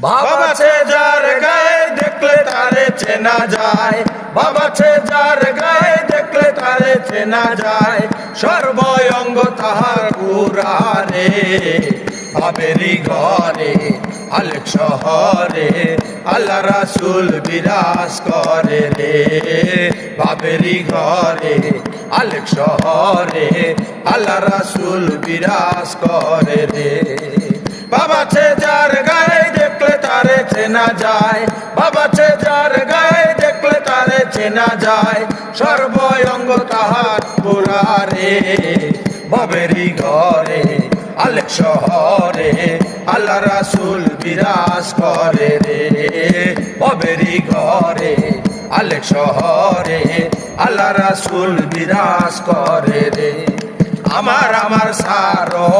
বাবাছে যার গায়ে দেখলে তারে চেনা যায়। বাবা বাবাছে যার গায়ে দেখলে তারে চেনা যায়। সর্বঙ্গ তাহার পুরারে বাবেরি ঘরে আলেক শহরে আল্লাহ রাসুল বিরাজ করে রে। বাবেরি ঘরে আলেক শহরে আল্লাহ রাসুল বিরাজ করে রে। চেনা যায়। বাবাছে যার গায়ে দেখলে তারে চেনা যায়। সর্বঙ্গ তাহার পুরারে বাবেরি ঘরে, আলেক শহরে, আল্লাহ রাসুল বিরাজ করে রে। বাবেরি ঘরে, আলেক শহরে, আল্লাহ রাসুল বিরাজ করে রে। আমার আমার সারো